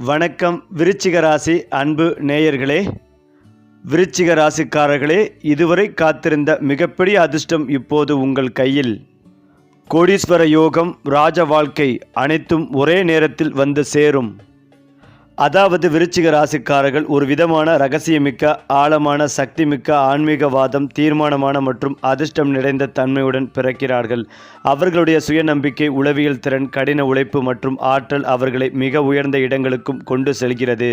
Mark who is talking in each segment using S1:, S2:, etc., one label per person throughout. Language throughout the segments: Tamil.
S1: வணக்கம் விருச்சிக ராசி அன்பு நேயர்களே. விருச்சிக ராசிக்காரர்களே இதுவரை காத்திருந்த மிகப்பெரிய அதிர்ஷ்டம் இப்போது உங்கள் கையில். கோடீஸ்வர யோகம் ராஜ வாழ்க்கை அனைத்தும் ஒரே நேரத்தில் வந்து சேரும். அதாவது விருச்சிக ராசிக்காரர்கள் ஒரு விதமான ரகசியமிக்க ஆழமான சக்திமிக்க ஆன்மீகவாதம் தீர்மானமான மற்றும் அதிர்ஷ்டம் நிறைந்த தன்மையுடன் பிறக்கிறார்கள். அவர்களுடைய சுயநம்பிக்கை உளவியல் திறன் கடின உழைப்பு மற்றும் ஆற்றல் அவர்களை மிக உயர்ந்த இடங்களுக்கும் கொண்டு செல்கிறது.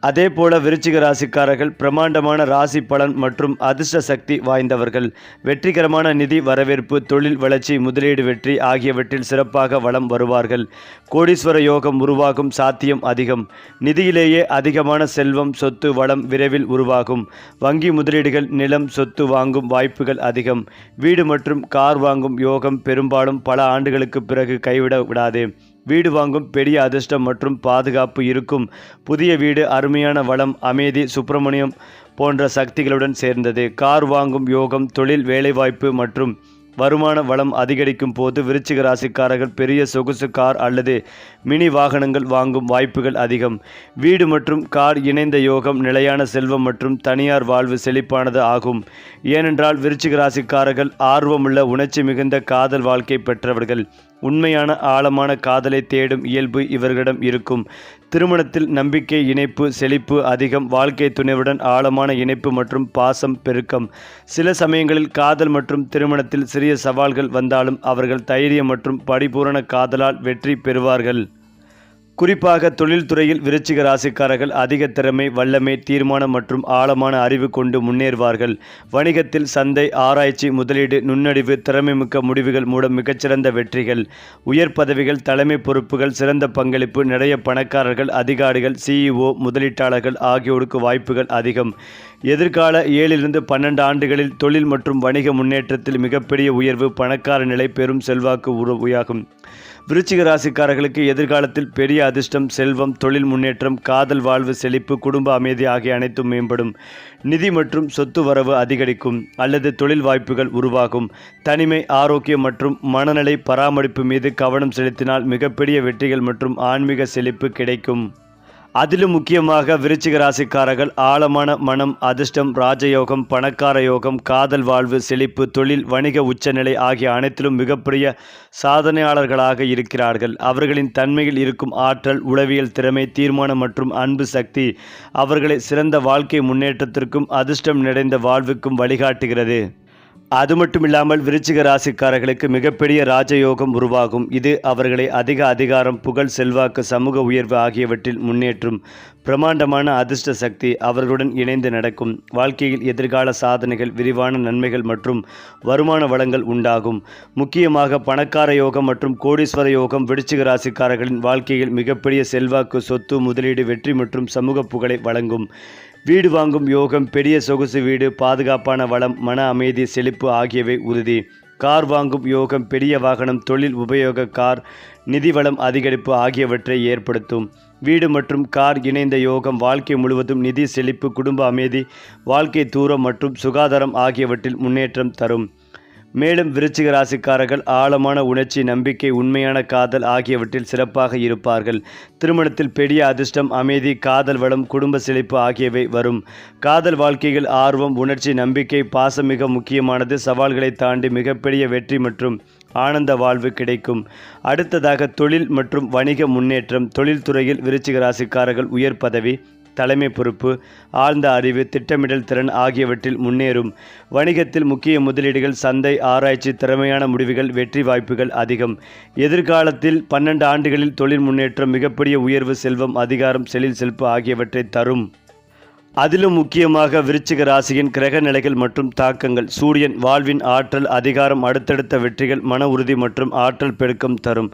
S1: அதே போல விருச்சிக ராசிக்காரர்கள் பிரமாண்டமான ராசி பலன் மற்றும் அதிர்ஷ்ட சக்தி வாய்ந்தவர்கள். வெற்றிகரமான நிதி வரவேற்பு தொழில் வளர்ச்சி முதலீடு வெற்றி ஆகியவற்றில் சிறப்பாக வளம் வருவார்கள். கோடீஸ்வர யோகம் உருவாகும் சாத்தியம் அதிகம். நிதியிலேயே அதிகமான செல்வம் சொத்து வளம் விரைவில் உருவாகும். வங்கி முதலீடுகள் நிலம் சொத்து வாங்கும் வாய்ப்புகள் அதிகம். வீடு மற்றும் கார் வாங்கும் யோகம் பெரும்பாலும் பல ஆண்டுகளுக்கு பிறகு கைவிட விடாது. வீடு வாங்கும் பெரிய அதிர்ஷ்டம் மற்றும் பாதுகாப்பு இருக்கும். புதிய வீடு அருமையான வளம் அமைதி சுப்பிரமணியம் போன்ற சக்திகளுடன் சேர்ந்தது. கார் வாங்கும் யோகம் தொழில் வேலைவாய்ப்பு மற்றும் வருமான வளம் அதிகரிக்கும் போது விருச்சிக ராசிக்காரர்கள் பெரிய சொகுசு கார் அல்லது மினி வாகனங்கள் வாங்கும் வாய்ப்புகள் அதிகம். வீடு மற்றும் கார் இணைந்த யோகம் நிலையான செல்வம் மற்றும் தனியார் வாழ்வு செழிப்பானது ஆகும். ஏனென்றால் விருச்சிக ராசிக்காரர்கள் ஆர்வமுள்ள உணர்ச்சி மிகுந்த காதல் வாழ்க்கை பெற்றவர்கள். உண்மையான ஆழமான காதலை தேடும் இயல்பு இவர்களிடம் இருக்கும். திருமணத்தில் நம்பிக்கை இணைப்பு செழிப்பு அதிகம் வாழ்க்கை துணைவுடன் ஆழமான இணைப்பு மற்றும் பாசம் பெருக்கம். சில சமயங்களில் காதல் மற்றும் திருமணத்தில் சிறிய சவால்கள் வந்தாலும் அவர்கள் தைரியம் மற்றும் பரிபூரண காதலால் வெற்றி பெறுவார்கள். குறிப்பாக தொழில்துறையில் விருச்சிக ராசிக்காரர்கள் அதிக திறமை வல்லமை தீர்மானம் மற்றும் ஆழமான அறிவு கொண்டு முன்னேறுவார்கள். வணிகத்தில் சந்தை ஆராய்ச்சி முதலீடு நுண்ணறிவு திறமைமிக்க முடிவுகள் மூலம் மிகச்சிறந்த வெற்றிகள். உயர் பதவிகள் தலைமை பொறுப்புகள் சிறந்த பங்களிப்பு நிறைய பணக்காரர்கள் அதிகாரிகள் சிஇஓ முதலீட்டாளர்கள் ஆகியோருக்கு வாய்ப்புகள் அதிகம். எதிர்கால ஏழிலிருந்து பன்னெண்டு ஆண்டுகளில் தொழில் மற்றும் வணிக முன்னேற்றத்தில் மிகப்பெரிய உயர்வு பணக்கார நிலை பெரும் செல்வாக்கு உருவாகும். விருச்சிக ராசிக்காரர்களுக்கு எதிர்காலத்தில் பெரிய அதிர்ஷ்டம் செல்வம் தொழில் முன்னேற்றம் காதல் வாழ்வு செழிப்பு குடும்ப அமைதி ஆகிய அனைத்தும் மேம்படும். நிதி மற்றும் சொத்து வரவு அதிகரிக்கும் அல்லது தொழில் வாய்ப்புகள் உருவாகும். தனிமை ஆரோக்கியம் மற்றும் மனநிலை பராமரிப்பு மீது கவனம் செலுத்தினால் மிகப்பெரிய வெற்றிகள் மற்றும் ஆன்மீக செழிப்பு கிடைக்கும். அதிலும் முக்கியமாக விருச்சிக ராசிக்காரர்கள் ஆழமான மனம் அதிர்ஷ்டம் ராஜயோகம் பணக்கார யோகம் காதல் வாழ்வு செழிப்பு தொழில் வணிக உச்சநிலை ஆகிய அனைத்திலும் மிகப்பெரிய சாதனையாளர்களாக இருக்கிறார்கள். அவர்களின் தன்மையில் இருக்கும் ஆற்றல் உளவியல் திறமை தீர்மானம் மற்றும் அன்பு சக்தி அவர்களை சிறந்த வாழ்க்கை முன்னேற்றத்திற்கும் அதிர்ஷ்டம் நிறைந்த வாழ்வுக்கும் வழிகாட்டுகிறது. அது மட்டும் இல்லாமல் விருச்சிக ராசிக்காரர்களுக்கு மிகப்பெரிய ராஜயோகம் உருவாகும். இது அவர்களை அதிக அதிகாரம் புகழ் செல்வாக்கு சமூக உயர்வு ஆகியவற்றில் முன்னேற்றும் பிரமாண்டமான அதிர்ஷ்ட சக்தி அவர்களுடன் இணைந்து நடக்கும். வாழ்க்கையில் எதிர்கால சாதனைகள் விரிவான நன்மைகள் மற்றும் வருமான வளங்கள் உண்டாகும். முக்கியமாக பணக்கார யோகம் மற்றும் கோடீஸ்வர யோகம் விருச்சிக ராசிக்காரர்களின் வாழ்க்கையில் மிகப்பெரிய செல்வாக்கு சொத்து முதலீடு வெற்றி மற்றும் சமூக புகழை வழங்கும். வீடு வாங்கும் யோகம் பெரிய சொகுசு வீடு பாதுகாப்பான வளம் மன அமைதி செழிப்பு ஆகியவை உறுதி. கார் வாங்கும் யோகம் பெரிய வாகனம் தொழில் உபயோக கார் நிதி வளம் அதிகரிப்பு ஆகியவற்றை ஏற்படுத்தும். வீடு மற்றும் கார் இணைந்த யோகம் வாழ்க்கை முழுவதும் நிதி செழிப்பு குடும்ப அமைதி வாழ்க்கை தூரம் மற்றும் சுகாதாரம் ஆகியவற்றில் முன்னேற்றம் தரும். மேலும் விருச்சிக ராசிக்காரர்கள் ஆழமான உணர்ச்சி நம்பிக்கை உண்மையான காதல் ஆகியவற்றில் சிறப்பாக இருப்பார்கள். திருமணத்தில் பெரிய அதிர்ஷ்டம் அமைதி காதல் வளம் குடும்ப செழிப்பு ஆகியவை வரும். காதல் வாழ்க்கையில் ஆர்வம் உணர்ச்சி நம்பிக்கை பாசம் மிக முக்கியமானது. சவால்களை தாண்டி மிகப்பெரிய வெற்றி மற்றும் ஆனந்த வாழ்வு கிடைக்கும். அடுத்ததாக தொழில் மற்றும் வணிக முன்னேற்றம். தொழில்துறையில் விருச்சிக ராசிக்காரர்கள் உயர் பதவி தலைமை பொறுப்பு ஆழ்ந்த அறிவு திட்டமிடல் திறன் ஆகியவற்றில் முன்னேறும். வணிகத்தில் முக்கிய முதலீடுகள் சந்தை ஆராய்ச்சி திறமையான முடிவுகள் வெற்றி வாய்ப்புகள் அதிகம். எதிர்காலத்தில் பன்னெண்டு ஆண்டுகளில் தொழில் முன்னேற்றம் மிகப்பெரிய உயர்வு செல்வம் அதிகாரம் செழில் செல்ப்பு ஆகியவற்றை தரும். அதிலும் முக்கியமாக விருச்சிக ராசியின் கிரக நிலைகள் மற்றும் தாக்கங்கள். சூரியன் வாழ்வின் ஆற்றல் அதிகாரம் அடுத்தடுத்த வெற்றிகள் மன உறுதி மற்றும் ஆற்றல் பெருக்கம் தரும்.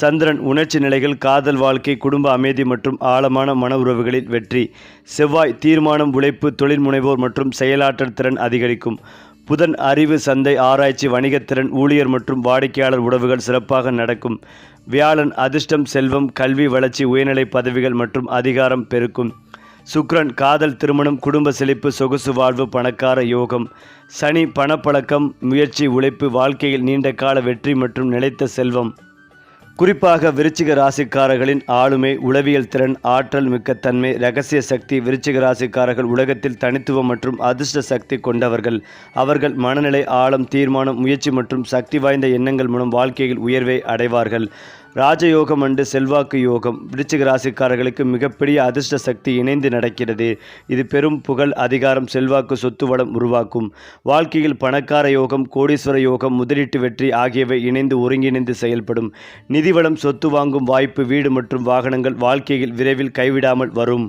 S1: சந்திரன் உணர்ச்சி நிலைகள் காதல் வாழ்க்கை குடும்ப அமைதி மற்றும் ஆழமான மன உறவுகளில் வெற்றி. செவ்வாய் தீர்மானம் உழைப்பு தொழில் முனைவோர் மற்றும் செயலாற்றல் திறன் அதிகரிக்கும். புதன் அறிவு சந்தை ஆராய்ச்சி வணிகத்திறன் ஊழியர் மற்றும் வாடிக்கையாளர் உறவுகள் சிறப்பாக நடக்கும். வியாழன் அதிர்ஷ்டம் செல்வம் கல்வி வளர்ச்சி உயர்நிலை பதவிகள் மற்றும் அதிகாரம் பெருக்கும். சுக்ரன் காதல் திருமணம் குடும்ப செழிப்பு சொகுசு வாழ்வு பணக்கார யோகம் சனி பணப்பழக்கம் முயற்சி உழைப்பு வாழ்க்கையில் நீண்ட கால வெற்றி மற்றும் நிலைத்த செல்வம். குறிப்பாக விருச்சிக ராசிக்காரர்களின் ஆளுமை உளவியல் திறன் ஆற்றல் மிக்க தன்மை ரகசிய சக்தி விருச்சிக ராசிக்காரர்கள் உலகத்தில் தனித்துவம் மற்றும் அதிர்ஷ்ட சக்தி கொண்டவர்கள். அவர்கள் மனநிலை ஆழம் தீர்மானம் முயற்சி மற்றும் சக்தி வாய்ந்த எண்ணங்கள் மூலம் வாழ்க்கையில் உயர்வை அடைவார்கள். ராஜயோகம் அண்டு செல்வாக்கு யோகம் விருச்சிக ராசிக்காரர்களுக்கு மிகப்பெரிய அதிர்ஷ்ட சக்தி இணைந்து நடக்கிறது. இது பெரும் புகழ் அதிகாரம் செல்வாக்கு சொத்து வளம் உருவாக்கும். வாழ்க்கையில் பணக்கார யோகம் கோடீஸ்வர யோகம் முதலீட்டு வெற்றி ஆகியவை இணைந்து ஒருங்கிணைந்து செயல்படும். நிதிவளம் சொத்து வாங்கும் வாய்ப்பு வீடு மற்றும் வாகனங்கள் வாழ்க்கையில் விரைவில் கைவிடாமல் வரும்.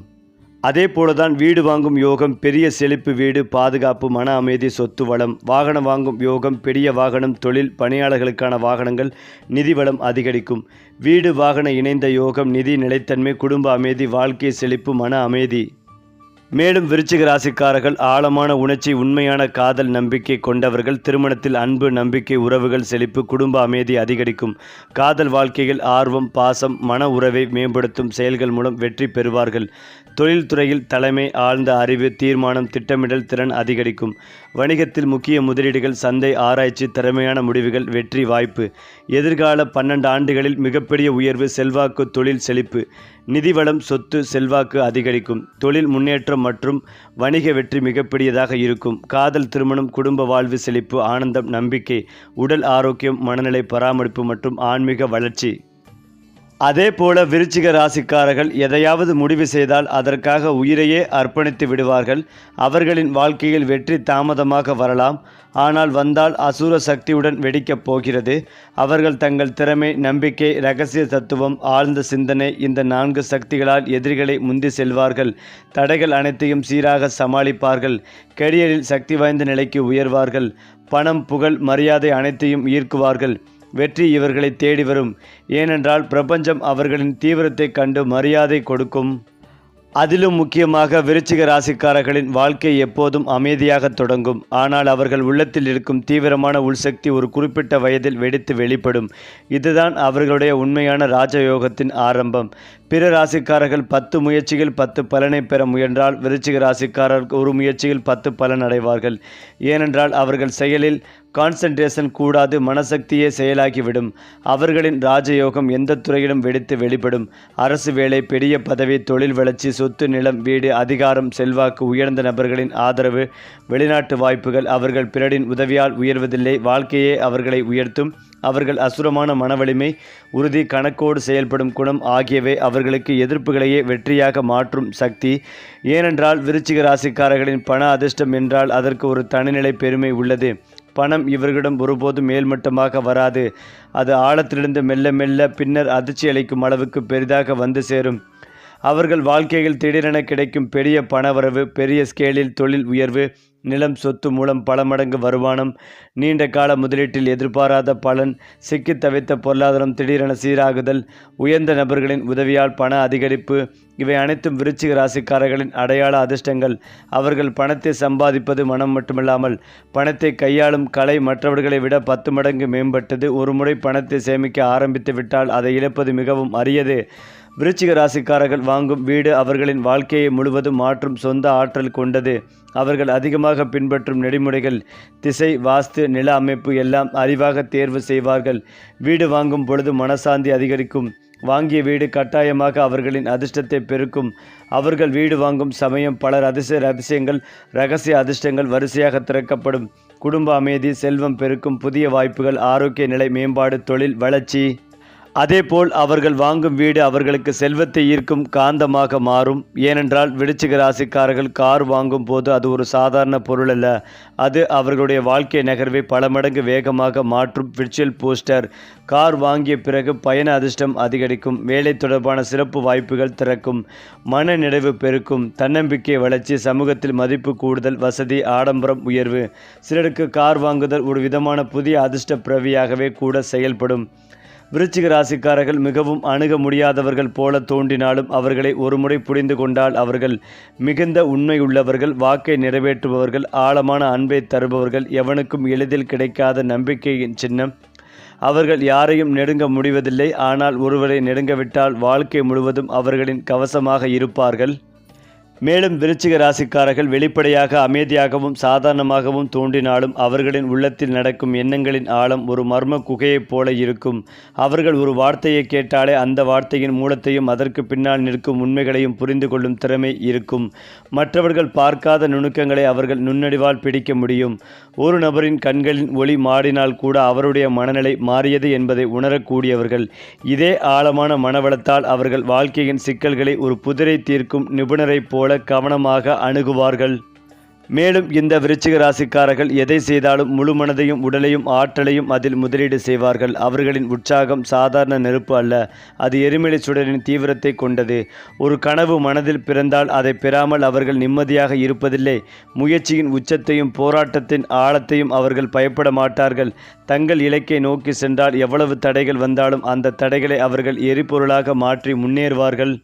S1: அதே போலதான் வீடு வாங்கும் யோகம் பெரிய செழிப்பு வீடு பாதுகாப்பு மன அமைதி சொத்து வளம் வாகனம் வாங்கும் யோகம் பெரிய வாகனம் தொழில் பணியாளர்களுக்கான வாகனங்கள் நிதி வளம் அதிகரிக்கும். வீடு வாகன இணைந்த யோகம் நிதி நிலைத்தன்மை குடும்ப அமைதி வாழ்க்கை செழிப்பு மன அமைதி. மேலும் விருச்சிக ராசிக்காரர்கள் ஆழமான உணர்ச்சி உண்மையான காதல் நம்பிக்கை கொண்டவர்கள் திருமணத்தில் அன்பு நம்பிக்கை உறவுகள் செழிப்பு குடும்ப அமைதி அதிகரிக்கும். காதல் வாழ்க்கையில் ஆர்வம் பாசம் மன உறவை மேம்படுத்தும் செயல்கள் மூலம் வெற்றி பெறுவார்கள். தொழில்துறையில் தலைமை ஆழ்ந்த அறிவு தீர்மானம் திட்டமிடல் திறன் அதிகரிக்கும். வணிகத்தில் முக்கிய முதலீடுகள் சந்தை ஆராய்ச்சி திறமையான முடிவுகள் வெற்றி வாய்ப்பு. எதிர்கால பன்னெண்டு ஆண்டுகளில் மிகப்பெரிய உயர்வு செல்வாக்கு தொழில் செழிப்பு. நிதிவளம் சொத்து செல்வாக்கு அதிகரிக்கும். தொழில் முன்னேற்றம் மற்றும் வணிக வெற்றி மிகப்பெரியதாக இருக்கும். காதல் திருமணம் குடும்ப வாழ்வு செழிப்பு ஆனந்தம் நம்பிக்கை உடல் ஆரோக்கியம் மனநிலை பராமரிப்பு மற்றும் ஆன்மீக வளர்ச்சி. அதே போல விருச்சிக ராசிக்காரர்கள் எதையாவது முடிவு செய்தால் அதற்காக உயிரையே அர்ப்பணித்து விடுவார்கள். அவர்களின் வாழ்க்கையில் வெற்றி தாமதமாக வரலாம். ஆனால் வந்தால் அசுர சக்தியுடன் வெடிக்கப் போகிறது. அவர்கள் தங்கள் திறமை நம்பிக்கை ரகசிய தத்துவம் ஆழ்ந்த சிந்தனை இந்த நான்கு சக்திகளால் எதிரிகளை முந்தி செல்வார்கள். தடைகள் அனைத்தையும் சீராக சமாளிப்பார்கள். கெரியரில் சக்தி வாய்ந்த நிலைக்கு உயர்வார்கள். பணம் புகழ் மரியாதை அனைத்தையும் ஈர்க்குவார்கள். வெற்றி இவர்களை தேடி வரும். ஏனென்றால் பிரபஞ்சம் அவர்களின் தீவிரத்தை கண்டு மரியாதை கொடுக்கும். அதிலும் முக்கியமாக விருச்சிக ராசிக்காரர்களின் வாழ்க்கை எப்போதும் அமைதியாக தொடங்கும். ஆனால் அவர்கள் உள்ளத்தில் இருக்கும் தீவிரமான உள்சக்தி ஒரு குறிப்பிட்ட வயதில் வெடித்து வெளிப்படும். இதுதான் அவர்களுடைய உண்மையான ராஜயோகத்தின் ஆரம்பம். பிற ராசிக்காரர்கள் பத்து முயற்சிகள் பத்து பலனை பெற முயன்றால் விருச்சிக ராசிக்காரர் ஒரு முயற்சியில் பத்து பலன் அடைவார்கள். ஏனென்றால் அவர்கள் செயலில் கான்சன்ட்ரேஷன் கூடாது மனசக்தியே செயலாகிவிடும். அவர்களின் ராஜயோகம் எந்த துறையிலும் வெடித்து வெளிப்படும். அரசு வேலை பெரிய பதவி தொழில் வளர்ச்சி சொத்து நிலம் வீடு அதிகாரம் செல்வாக்கு உயர்ந்த நபர்களின் ஆதரவு வெளிநாட்டு வாய்ப்புகள் அவர்கள் பிறரின் உதவியால் உயர்வதில்லை வாழ்க்கையே அவர்களை உயர்த்தும். அவர்கள் அசுரமான மனவலிமை உறுதி கணக்கோடு செயல்படும் குணம் ஆகியவை அவர்களுக்கு எதிர்ப்புகளையே வெற்றியாக மாற்றும் சக்தி. ஏனென்றால் விருச்சிக ராசிக்காரர்களின் பண அதிர்ஷ்டம் என்றால் அதற்கு ஒரு தனிநிலை பெருமை உள்ளது. பணம் இவர்களிடம் ஒருபோதும் மேல்மட்டமாக வராது. அது ஆழத்திலிருந்து மெல்ல மெல்ல பின்னர் அதிர்ச்சி அளிக்கும் அளவுக்கு பெரிதாக வந்து சேரும். அவர்கள் வாழ்க்கையில் திடீரென கிடைக்கும் பெரிய பணவரவு பெரிய ஸ்கேலில் தொழில் உயர்வு நிலம் சொத்து மூலம் பல மடங்கு வருமானம் நீண்ட கால முதலீட்டில் எதிர்பாராத பலன் சிக்கி தவித்த பொருளாதாரம் திடீரென சீராகுதல் உயர்ந்த நபர்களின் உதவியால் பண அதிகரிப்பு இவை அனைத்தும் விருச்சிக ராசிக்காரர்களின் அடையாள அதிர்ஷ்டங்கள். அவர்கள் பணத்தை சம்பாதிப்பது மனம் மட்டுமில்லாமல் பணத்தை கையாளும் கலை மற்றவர்களை விட பத்து மடங்கு மேம்பட்டது. ஒரு முறை பணத்தை சேமிக்க ஆரம்பித்து விட்டால் அதை இழப்பது மிகவும் அரியது. விருச்சிக ராசிக்காரர்கள் வாங்கும் வீடு அவர்களின் வாழ்க்கையை முழுவதும் மாற்றும் சொந்த ஆற்றல் கொண்டது. அவர்கள் அதிகமாக பின்பற்றும் நெறிமுறைகள் திசை வாஸ்து நில அமைப்பு எல்லாம் அறிவாக தேர்வு செய்வார்கள். வீடு வாங்கும் பொழுது மனசாந்தி அதிகரிக்கும். வாங்கிய வீடு கட்டாயமாக அவர்களின் அதிர்ஷ்டத்தை பெருக்கும். அவர்கள் வீடு வாங்கும் சமயம் பலர் அதிசய ரகசியங்கள் ரகசிய அதிர்ஷ்டங்கள் வரிசையாக திறக்கப்படும். குடும்ப அமைதி செல்வம் பெருக்கும் புதிய வாய்ப்புகள் ஆரோக்கிய நிலை மேம்பாடு தொழில் வளர்ச்சி. அதேபோல் அவர்கள் வாங்கும் வீடு அவர்களுக்கு செல்வத்தை ஈர்க்கும் காந்தமாக மாறும். ஏனென்றால் விடுச்சிக ராசிக்காரர்கள் கார் வாங்கும் போது அது ஒரு சாதாரண பொருள் அல்ல. அது அவர்களுடைய வாழ்க்கை நகர்வை பல மடங்கு வேகமாக மாற்றும் விர்ச்சுவல் போஸ்டர். கார் வாங்கிய பிறகு பயண அதிர்ஷ்டம் அதிகரிக்கும். வேலை தொடர்பான சிறப்பு வாய்ப்புகள் திறக்கும். மன நிறைவு பெருக்கும். தன்னம்பிக்கை வளர்ச்சி சமூகத்தில் மதிப்பு கூடுதல் வசதி ஆடம்பரம் உயர்வு. சிலருக்கு கார் வாங்குதல் ஒரு விதமான புதிய அதிர்ஷ்ட பிரவியாகவே கூட செயல்படும். விருச்சிக ராசிக்காரர்கள் மிகவும் அணுக முடியாதவர்கள் போல தோன்றினாலும் அவர்களை ஒருமுறை புரிந்து கொண்டால் அவர்கள் மிகுந்த உண்மையுள்ளவர்கள் வாக்கை நிறைவேற்றுபவர்கள் ஆழமான அன்பை தருபவர்கள் எவனுக்கும் எளிதில் கிடைக்காத நம்பிக்கையின் சின்னம். அவர்கள் யாரையும் நெருங்க முடிவதில்லை ஆனால் ஒருவரை நெருங்கவிட்டால் வாழ்க்கை முழுவதும் அவர்களின் கவசமாக இருப்பார்கள். மேலும் விருச்சிக ராசிக்காரர்கள் வெளிப்படையாக அமைதியாகவும் சாதாரணமாகவும் தோன்றினாலும் அவர்களின் உள்ளத்தில் நடக்கும் எண்ணங்களின் ஆழம் ஒரு மர்ம குகையைப் போல இருக்கும். அவர்கள் ஒரு வார்த்தையை கேட்டாலே அந்த வார்த்தையின் மூலத்தையும் அதற்கு பின்னால் நிற்கும் உண்மைகளையும் புரிந்து கொள்ளும் திறமை இருக்கும். மற்றவர்கள் பார்க்காத நுணுக்கங்களை அவர்கள் நுண்ணடிவால் பிடிக்க முடியும். ஒரு நபரின் கண்களின் ஒளி மாறினால் கூட அவருடைய மனநிலை மாறியது என்பதை உணரக்கூடியவர்கள். இதே ஆழமான மனவளத்தால் அவர்கள் வாழ்க்கையின் சிக்கல்களை ஒரு புதிரை தீர்க்கும் நிபுணரைப் போல கவனமாக அணுகுவார்கள்? மேலும் இந்த விருச்சிக ராசிக்காரர்கள் எதை செய்தாலும் முழு மனதையும் உடலையும் ஆற்றலையும் அதில் முதலீடு செய்வார்கள். அவர்களின் உற்சாகம் சாதாரண நெருப்பு அல்ல. அது எரிமலை சுடரின் தீவிரத்தை கொண்டது. ஒரு கனவு மனதில் பிறந்தால் அதை பெறாமல் அவர்கள் நிம்மதியாக இருப்பதில்லை. முயற்சியின் உச்சத்தையும் போராட்டத்தின் ஆழத்தையும் அவர்கள் பயப்பட மாட்டார்கள். தங்கள் இலக்கை நோக்கி சென்றால் எவ்வளவு தடைகள் வந்தாலும் அந்த தடைகளை அவர்கள் எரிபொருளாக மாற்றி முன்னேறுவார்கள்.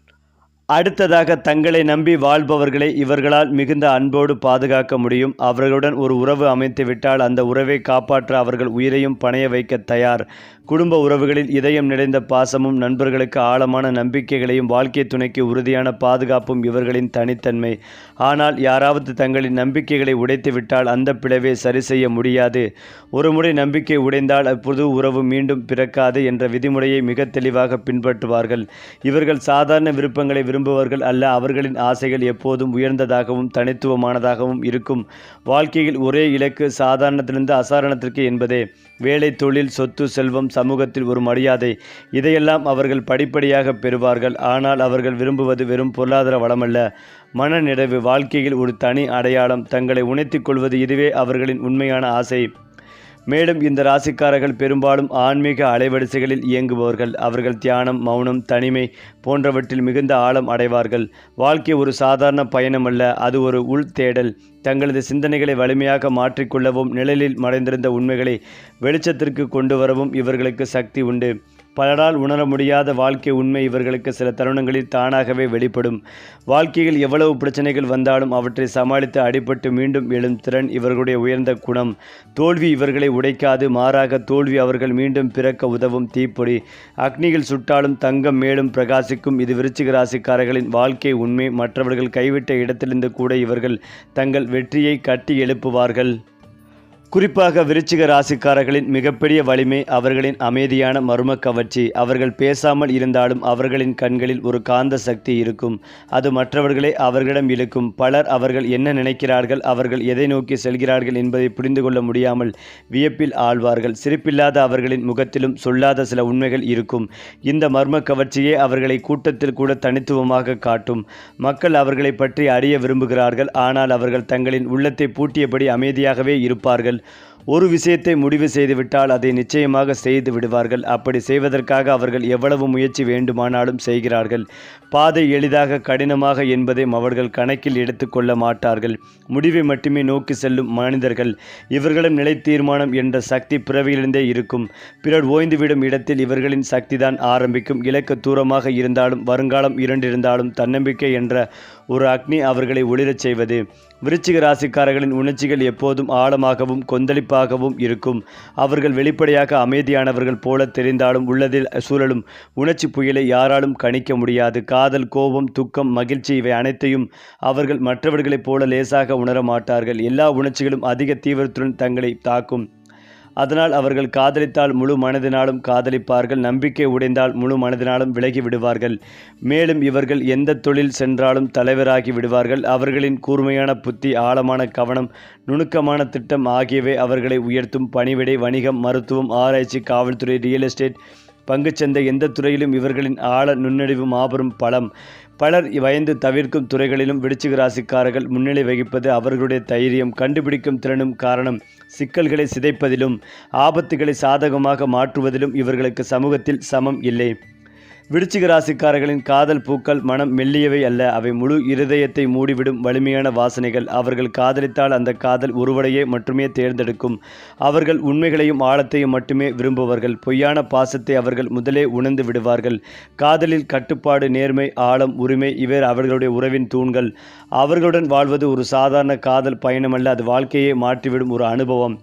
S1: அடுத்ததாக தங்களை நம்பி வாழ்பவர்களை இவர்களால் மிகுந்த அன்போடு பாதுகாக்க முடியும். அவர்களுடன் ஒரு உறவு அமைத்துவிட்டால் அந்த உறவை காப்பாற்ற அவர்கள் உயிரையும் பணைய வைக்க தயார். குடும்ப உறவுகளில் இதயம் நிறைந்த பாசமும் நண்பர்களுக்கு ஆழமான நம்பிக்கைகளையும் வாழ்க்கை துணைக்கு உறுதியான பாதுகாப்பும் இவர்களின் தனித்தன்மை. ஆனால் யாராவது தங்களின் நம்பிக்கைகளை உடைத்து விட்டால் அந்த பிளவை சரி செய்ய முடியாது. ஒருமுறை நம்பிக்கை உடைந்தால் அப்புது உறவு மீண்டும் பிறக்காது என்ற விதிமுறையை மிக தெளிவாக பின்பற்றுவார்கள். இவர்கள் சாதாரண விருப்பங்களை விரும்புவர்கள் அல்ல அவர்களின் ஆசைகள் எப்போதும் உயர்ந்ததாகவும் தனித்துவமானதாகவும் இருக்கும். வாழ்க்கையில் ஒரே இலக்கு சாதாரணத்திலிருந்து அசாரணத்திற்கு என்பதே. வேலை தொழில் சொத்து செல்வம் சமூகத்தில் ஒரு மரியாதை இதையெல்லாம் அவர்கள் படிப்படியாக பெறுவார்கள். ஆனால் அவர்கள் விரும்புவது வெறும் பொருளாதார வளமல்ல. மனநிறைவு வாழ்க்கையில் ஒரு தனி அடையாளம் தங்களை உணைத்துக் கொள்வது இதுவே அவர்களின் உண்மையான ஆசை. மேலும் இந்த ராசிக்காரர்கள் பெரும்பாலும் ஆன்மீக அலைவரிசைகளில் இயங்குபவர்கள். அவர்கள் தியானம் மௌனம் தனிமை போன்றவற்றில் மிகுந்த ஆழம் அடைவார்கள். வாழ்க்கை ஒரு சாதாரண பயணம் அல்ல அது ஒரு உள் தேடல். தங்களது சிந்தனைகளை வலிமையாக மாற்றிக்கொள்ளவும் நிழலில் மறைந்திருந்த உண்மைகளை வெளிச்சத்திற்கு கொண்டு வரவும் இவர்களுக்கு சக்தி உண்டு. பலரால் உணர முடியாத வாழ்க்கை உண்மை இவர்களுக்கு சில தருணங்களில் தானாகவே வெளிப்படும். வாழ்க்கையில் எவ்வளவு பிரச்சனைகள் வந்தாலும் அவற்றை சமாளித்து அடிபட்டு மீண்டும் எழும் திறன் இவர்களுடைய உயர்ந்த குணம். தோல்வி இவர்களை உடைக்காது மாறாக தோல்வி அவர்கள் மீண்டும் பிறக்க உதவும் தீப்பொடி அக்னியில் சுட்டாலும் தங்கம் மேலும் பிரகாசிக்கும் இது விருச்சிக ராசிக்காரர்களின் வாழ்க்கை உண்மை. மற்றவர்கள் கைவிட்ட இடத்திலிருந்து கூட இவர்கள் தங்கள் வெற்றியை கட்டி எழுப்புவார்கள். குறிப்பாக விருச்சிக ராசிக்காரர்களின் மிகப்பெரிய வலிமை அவர்களின் அமைதியான மர்ம கவர்ச்சி அவர்கள் பேசாமல் இருந்தாலும் அவர்களின் கண்களில் ஒரு காந்த சக்தி இருக்கும். அது மற்றவர்களை அவர்களிடம் இழுக்கும். பலர் அவர்கள் என்ன நினைக்கிறார்கள் அவர்கள் எதை நோக்கி செல்கிறார்கள் என்பதை புரிந்து கொள்ள முடியாமல் வியப்பில் ஆழ்வார்கள். சிரிப்பில்லாத அவர்களின் முகத்திலும் சொல்லாத சில உண்மைகள் இருக்கும். இந்த மர்ம கவர்ச்சியே அவர்களை கூட்டத்தில் கூட தனித்துவமாக காட்டும். மக்கள் அவர்களை பற்றி அறிய விரும்புகிறார்கள். ஆனால் அவர்கள் தங்களின் உள்ளத்தை பூட்டியபடி அமைதியாகவே இருப்பார்கள். ஒரு விஷயத்தை முடிவு செய்துவிட்டால் அதை நிச்சயமாக செய்து விடுவார்கள். அப்படி செய்வதற்காக அவர்கள் எவ்வளவு முயற்சி வேண்டுமானாலும் செய்கிறார்கள். பாதை எளிதாக கடினமாக என்பதையும் அவர்கள் கணக்கில் எடுத்துக்கொள்ள மாட்டார்கள். முடிவை மட்டுமே நோக்கி செல்லும் மனிதர்கள். இவர்களும் நிலை தீர்மானம் என்ற சக்தி பிறவியிலிருந்தே இருக்கும். பிறர் ஓய்ந்துவிடும் இடத்தில் இவர்களின் சக்திதான் ஆரம்பிக்கும். இலக்கு தூரமாக இருந்தாலும் வருங்காலம் இரண்டிருந்தாலும் தன்னம்பிக்கை என்ற ஒரு அக்னி அவர்களை ஒளிரச் செய்வது. விருச்சிக ராசிக்காரர்களின் உணர்ச்சிகள் எப்போதும் ஆழமாகவும் கொந்தளிப்பாகவும் இருக்கும். அவர்கள் வெளிப்படையாக அமைதியானவர்கள் போல தெரிந்தாலும் உள்ளதில் சூழலும் உணர்ச்சி புயலை யாராலும் கணிக்க முடியாது. காதல் கோபம் துக்கம் மகிழ்ச்சி இவை அனைத்தையும் அவர்கள் மற்றவர்களைப் போல லேசாக உணர மாட்டார்கள் எல்லா உணர்ச்சிகளும் அதிக தீவிரத்துடன் தங்களை தாக்கும். அதனால் அவர்கள் காதலித்தால் முழு மனதினாலும் காதலிப்பார்கள் நம்பிக்கை உடைந்தால் முழு மனதினாலும் விலகி விடுவார்கள். மேலும் இவர்கள் எந்த தொழில் சென்றாலும் தலைவராகி விடுவார்கள். அவர்களின் கூர்மையான புத்தி ஆழமான கவனம் நுணுக்கமான திட்டம் ஆகியவை அவர்களை உயர்த்தும். பணிவிடை வணிகம் மருத்துவம் ஆராய்ச்சி காவல்துறை ரியல் எஸ்டேட் பங்குச்சந்தை எந்த துறையிலும் இவர்களின் ஆழ நுண்ணறிவு மாபெரும் பலம். பலர் வயந்து தவிர்க்கும் துறைகளிலும் விருச்சிக ராசிக்காரர்கள் முன்னிலை வகிப்பது அவர்களுடைய தைரியம் கண்டுபிடிக்கும் திறனும் காரணம். சிக்கல்களை சிதைப்பதிலும் ஆபத்துகளை சாதகமாக மாற்றுவதிலும் இவர்களுக்கு சமூகத்தில் சமம் இல்லை. விருச்சிக ராசிக்காரர்களின் காதல் பூக்கள் மனம் மெல்லியவை அல்ல. அவை முழு இருதயத்தை மூடிவிடும் வலிமையான வாசனைகள். அவர்கள் காதலித்தால் அந்த காதல் ஒருவரையே மட்டுமே தேர்ந்தெடுக்கும். அவர்கள் உண்மைகளையும் ஆழத்தையும் மட்டுமே விரும்புவார்கள். பொய்யான பாசத்தை அவர்கள் முதலே உணர்ந்து விடுவார்கள். காதலில் கட்டுப்பாடு நேர்மை ஆழம் உரிமை இவை அவர்களுடைய உறவின் தூண்கள். அவர்களுடன் வாழ்வது ஒரு சாதாரண காதல் பயணமல்ல அது வாழ்க்கையை மாற்றிவிடும் ஒரு அனுபவம்.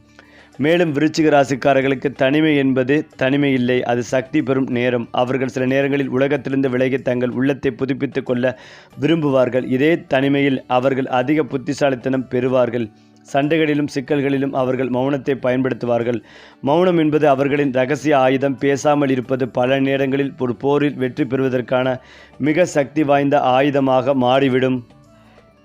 S1: மேலும் விருச்சிக ராசிக்காரர்களுக்கு தனிமை என்பது தனிமை இல்லை அது சக்தி பெறும் நேரம். அவர்கள் சில நேரங்களில் உலகத்திலிருந்து விலகி தங்கள் உள்ளத்தை புதுப்பித்துக் கொள்ள விரும்புவார்கள். இதே தனிமையில் அவர்கள் அதிக புத்திசாலித்தனம் பெறுவார்கள். சண்டைகளிலும் சிக்கல்களிலும் அவர்கள் மௌனத்தை பயன்படுத்துவார்கள். மௌனம் என்பது அவர்களின் ரகசிய ஆயுதம். பேசாமல் இருப்பது பல நேரங்களில் ஒரு போரில் வெற்றி பெறுவதற்கான மிக சக்தி வாய்ந்த ஆயுதமாக மாறிவிடும்.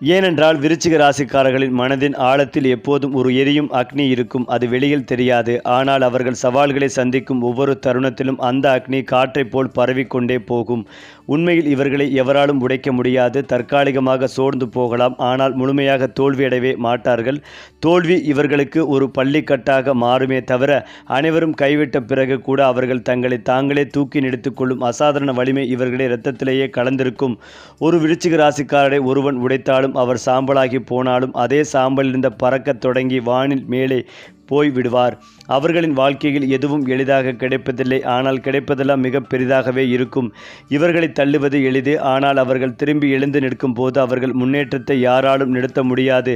S1: ஏனென்றால் விருச்சிக ராசிக்காரர்களின் மனதின் ஆழத்தில் எப்போதும் ஒரு எரியும் அக்னி இருக்கும். அது வெளியில் தெரியாது. ஆனால் அவர்கள் சவால்களை சந்திக்கும் ஒவ்வொரு தருணத்திலும் அந்த அக்னி காற்றைப் போல் பரவிக்கொண்டே போகும். உண்மையில் இவர்களை எவராலும் உடைக்க முடியாது. தற்காலிகமாக சோர்ந்து போகலாம். ஆனால் முழுமையாக தோல்வியடவே மாட்டார்கள். தோல்வி இவர்களுக்கு ஒரு பள்ளிக்கட்டாக மாறுமே தவிர அனைவரும் கைவிட்ட பிறகு கூட அவர்கள் தங்களை தாங்களே தூக்கி நெடுத்துக்கொள்ளும் அசாதாரண வலிமை இவர்களே இரத்தத்திலேயே கலந்திருக்கும். ஒரு விருச்சிக ராசிக்காரரை ஒருவன் உடைத்தாலும் அவர் சாம்பலாகி போனாலும் அதே சாம்பலிருந்த பறக்கத் தொடங்கி வானில் மேலே போய் விடுவார் அவர்களின் வாழ்க்கையில் எதுவும் எளிதாக கிடைப்பதில்லை ஆனால் கிடைப்பதெல்லாம் மிக பெரிதாகவே இருக்கும். இவர்களை தள்ளுவது எளிது ஆனால் அவர்கள் திரும்பி எழுந்து நிற்கும் போது அவர்கள் முன்னேற்றத்தை யாராலும் நிறுத்த முடியாது.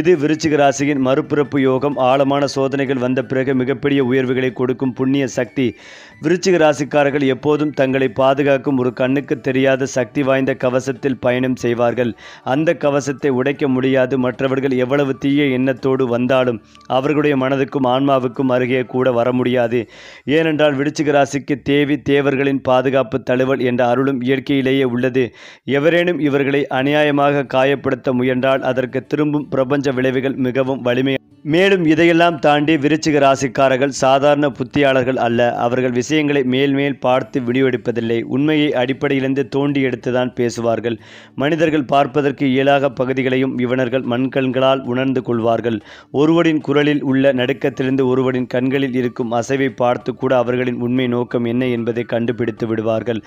S1: இது விருச்சிக ராசியின் மறுபிறப்பு யோகம் ஆழமான சோதனைகள் வந்த பிறகு மிகப்பெரிய உயர்வுகளை கொடுக்கும் புண்ணிய சக்தி. விருச்சிக ராசிக்காரர்கள் எப்போதும் தங்களை பாதுகாக்கும் ஒரு கண்ணுக்கு தெரியாத சக்தி வாய்ந்த கவசத்தில் பயணம் செய்வார்கள். அந்த கவசத்தை உடைக்க முடியாது. மற்றவர்கள் எவ்வளவு தீய எண்ணத்தோடு வந்தாலும் அவர்களுடைய மனதுக்கும் ஆன்மாவுக்கும் அருகே கூட வர முடியாது. ஏனென்றால் விருச்சிக ராசிக்கு தேவி தேவர்களின் பாதுகாப்பு தழுவல் என்ற அருளும் இயற்கையிலேயே உள்ளது. எவரேனும் இவர்களை அநியாயமாக காயப்படுத்த முயன்றால் அதற்கு திரும்பும் பிரபஞ்ச விளைவுகள் மிகவும் வலிமை. மேலும் இதையெல்லாம் தாண்டி விருச்சிக ராசிக்காரர்கள் சாதாரண புத்தியாளர்கள் அல்ல. அவர்கள் விஷயங்களை மேல் மேல் பார்த்து விடிவெடுப்பதில்லை. உண்மையை அடிப்படையிலிருந்து தோண்டி எடுத்துதான் பேசுவார்கள். மனிதர்கள் பார்ப்பதற்கு இயலாக பகுதிகளையும் இவனர்கள் மண்கண்களால் உணர்ந்து கொள்வார்கள். ஒருவரின் குரலில் உள்ள நடுக்கத்திலிருந்து ஒருவரின் கண்களில் இருக்கும் அசைவை பார்த்து கூட அவர்களின் உண்மை நோக்கம் என்ன என்பதை கண்டுபிடித்து விடுவார்கள்.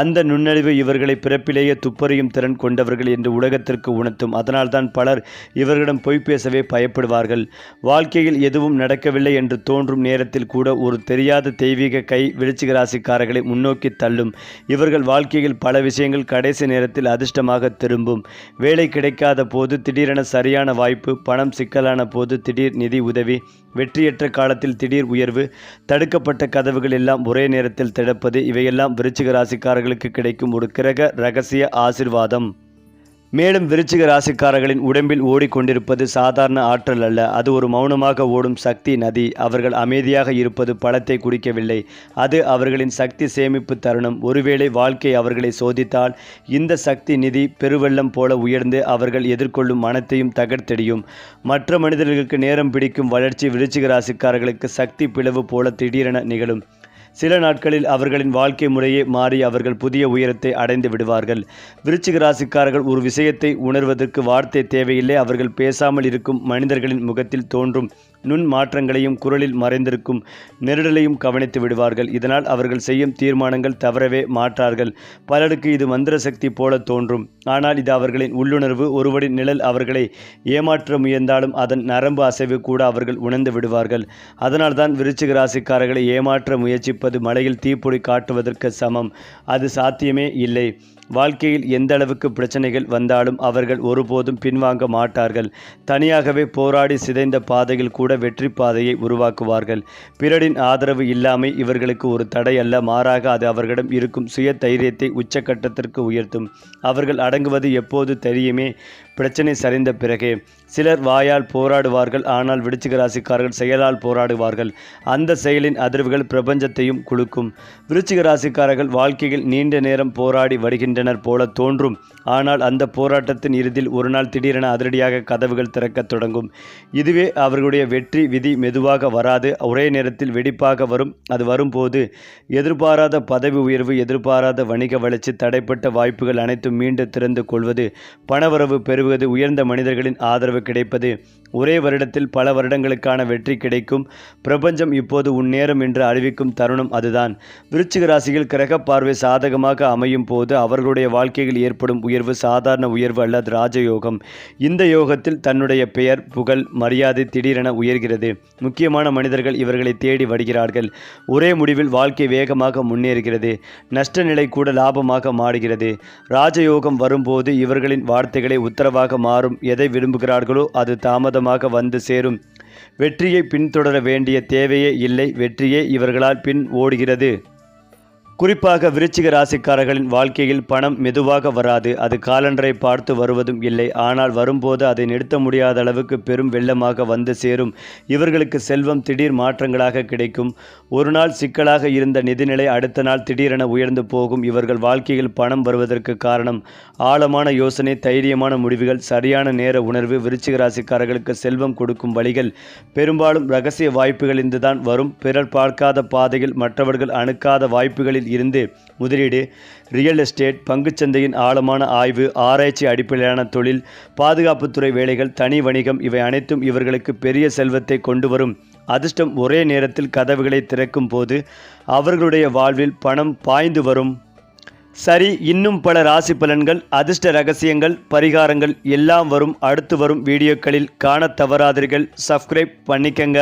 S1: அந்த நுண்ணறிவு இவர்களை பிறப்பிலேயே துப்பறியும் திறன் கொண்டவர்கள் என்று உலகத்திற்கு உணர்த்தும். அதனால்தான் பலர் இவர்களிடம் பொய் பேசவே பயப்படுவார்கள். வாழ்க்கையில் எதுவும் நடக்கவில்லை என்று தோன்றும் நேரத்தில் கூட ஒரு தெரியாத தெய்வீக கை விருச்சிக ராசிக்காரர்களை முன்னோக்கி தள்ளும். இவர்கள் வாழ்க்கையில் பல விஷயங்கள் கடைசி நேரத்தில் அதிர்ஷ்டமாக திரும்பும். வேலை கிடைக்காத போது திடீரென சரியான வாய்ப்பு பணம் சிக்கலான போது திடீர் நிதி உதவி வெற்றியற்ற காலத்தில் திடீர் உயர்வு தடுக்கப்பட்ட கதவுகள் எல்லாம் ஒரே நேரத்தில் திறப்பது இவையெல்லாம் விருச்சிக ராசிக்காரர்களுக்கு கிடைக்கும் ஒரு கிரக ரகசிய ஆசிர்வாதம். மேலும் விருச்சிக ராசிக்காரர்களின் உடம்பில் ஓடிக்கொண்டிருப்பது சாதாரண ஆற்றல் அல்ல. அது ஒரு மௌனமாக ஓடும் சக்தி நதி. அவர்கள் அமைதியாக இருப்பது பழத்தை குடிக்கவில்லை. அது அவர்களின் சக்தி சேமிப்பு தருணம். ஒருவேளை வாழ்க்கை அவர்களை சோதித்தால் இந்த சக்தி நிதி பெருவெள்ளம் போல உயர்ந்து அவர்கள் எதிர்கொள்ளும் மனத்தையும் தகர்த்தெடியும். மற்ற மனிதர்களுக்கு நேரம் பிடிக்கும் வளர்ச்சி விருச்சிக ராசிக்காரர்களுக்கு சக்தி பிளவு போல திடீரென நிகழும். சில நாட்களில் அவர்களின் வாழ்க்கை முறையே மாறி அவர்கள் புதிய உயரத்தை அடைந்து விடுவார்கள். விருச்சிக ராசிக்காரர்கள் ஒரு விஷயத்தை உணர்வதற்கு வார்த்தை தேவையில்லை. அவர்கள் பேசாமல் இருக்கும் மனிதர்களின் முகத்தில் தோன்றும் நுண் மாற்றங்களையும் குரலில் மறைந்திருக்கும் நெருடலையும் கவனித்து விடுவார்கள். இதனால் அவர்கள் செய்யும் தீர்மானங்கள் தவறவே மாற்றார்கள். பலருக்கு இது மந்திர சக்தி போல தோன்றும். ஆனால் இது அவர்களின் உள்ளுணர்வு. ஒருவரின் நிழல் அவர்களை ஏமாற்ற முயன்றாலும் அதன் நரம்பு அசைவு கூட அவர்கள் உணர்ந்து விடுவார்கள். அதனால்தான் விருச்சிக ராசிக்காரர்களை ஏமாற்ற முயற்சிப்பது மலையில் தீப்பொடி காட்டுவதற்கு சமம். அது சாத்தியமே இல்லை. வாழ்க்கையில் எந்த அளவுக்கு பிரச்சனைகள் வந்தாலும் அவர்கள் ஒருபோதும் பின்வாங்க மாட்டார்கள். தனியாகவே போராடி சிதைந்த பாதையில் கூட வெற்றி பாதையை உருவாக்குவார்கள். பிறரின் ஆதரவு இல்லாமை இவர்களுக்கு ஒரு தடை அல்ல. மாறாக அது அவர்களிடம் இருக்கும் சுய தைரியத்தை உச்சக்கட்டத்திற்கு உயர்த்தும். அவர்கள் அடங்குவது எப்போது தெரியுமே? பிரச்சனை சரிந்த பிறகே. சிலர் வாயால் போராடுவார்கள் ஆனால் விடுச்சிக ராசிக்காரர்கள் செயலால் போராடுவார்கள். அந்த செயலின் அதிர்வுகள் பிரபஞ்சத்தையும் குலுக்கும். விருச்சிக ராசிக்காரர்கள் வாழ்க்கையில் நீண்ட நேரம் போராடி வருகின்றனர் போல தோன்றும். ஆனால் அந்த போராட்டத்தின் இறுதியில் ஒரு நாள் திடீரென அதிரடியாக கதவுகள் திறக்கத் தொடங்கும். இதுவே அவர்களுடைய வெற்றி விதி மெதுவாக வராது. ஒரே நேரத்தில் வெடிப்பாக வரும். அது வரும்போது எதிர்பாராத பதவி உயர்வு எதிர்பாராத வணிக வளர்ச்சி தடைப்பட்ட வாய்ப்புகள் அனைத்தும் மீண்டும் திறந்து கொள்வது பணவரவு பெறுவது உயர்ந்த மனிதர்களின் ஆதரவு கிடைப்பது ஒரே வருடத்தில் பல வருடங்களுக்கான வெற்றி கிடைக்கும். பிரபஞ்சம் இப்போது உன் நேரம் என்று அறிவிக்கும் தருணம் அதுதான். விருச்சிக ராசியில் கிரக பார்வை சாதகமாக அமையும் போது அவர்களுடைய வாழ்க்கையில் ஏற்படும் உயர்வு சாதாரண உயர்வு அல்லது ராஜயோகம். இந்த யோகத்தில் தன்னுடைய பெயர் புகழ் மரியாதை திடீரென உயர்கிறது. முக்கியமான மனிதர்கள் இவர்களை தேடி வருகிறார்கள். ஒரே முடிவில் வாழ்க்கை வேகமாக முன்னேறுகிறது. நஷ்ட நிலை கூட லாபமாக மாறுகிறது. ராஜயோகம் வரும்போது இவர்களின் வார்த்தைகளை உத்தரவாக மாறும். எதை விரும்புகிறார்களோ அது தாமதமாக வந்து சேரும். வெற்றியை பின்தொடர வேண்டிய தேவையே இல்லை. வெற்றியே இவர்களால் பின் ஓடுகிறது. குறிப்பாக விருச்சிக ராசிக்காரர்களின் வாழ்க்கையில் பணம் மெதுவாக வராது. அது காலண்டரை பார்த்து வருவதும் இல்லை. ஆனால் வரும்போது அதை நிறுத்த முடியாத அளவுக்கு பெரும் வெள்ளமாக வந்து சேரும். இவர்களுக்கு செல்வம் திடீர் மாற்றங்களாக கிடைக்கும். ஒரு நாள் சிக்கலாக இருந்த நிதிநிலை அடுத்த நாள் திடீரென உயர்ந்து போகும். இவர்கள் வாழ்க்கையில் பணம் வருவதற்கு காரணம் ஆழமான யோசனை தைரியமான முடிவுகள் சரியான நேர உணர்வு விருச்சிக ராசிக்காரர்களுக்கு செல்வம் கொடுக்கும் வழிகள். பெரும்பாலும் ரகசிய வாய்ப்புகளிலிருந்துதான் வரும். பிறர் பார்க்காத பாதையில் மற்றவர்கள் அணுக்காத வாய்ப்புகளில் இருந்து முதலீடு ரியல் எஸ்டேட் பங்குச்சந்தையின் ஆழமான ஆய்வு ஆராய்ச்சி அடிப்படையிலான தொழில் பாதுகாப்புத்துறை வேலைகள் தனி வணிகம் இவை அனைத்தும் இவர்களுக்கு பெரிய செல்வத்தை கொண்டு வரும். அதிர்ஷ்டம் ஒரே நேரத்தில் கதவுகளை திறக்கும் போது அவர்களுடைய வாழ்வில் பணம் பாய்ந்து வரும். சரி இன்னும் பல ராசி பலன்கள் அதிர்ஷ்ட ரகசியங்கள் பரிகாரங்கள் எல்லாம் வரும். அடுத்து வரும் வீடியோக்களில் காண தவறாதீர்கள். சப்ஸ்கிரைப் பண்ணிக்கங்க.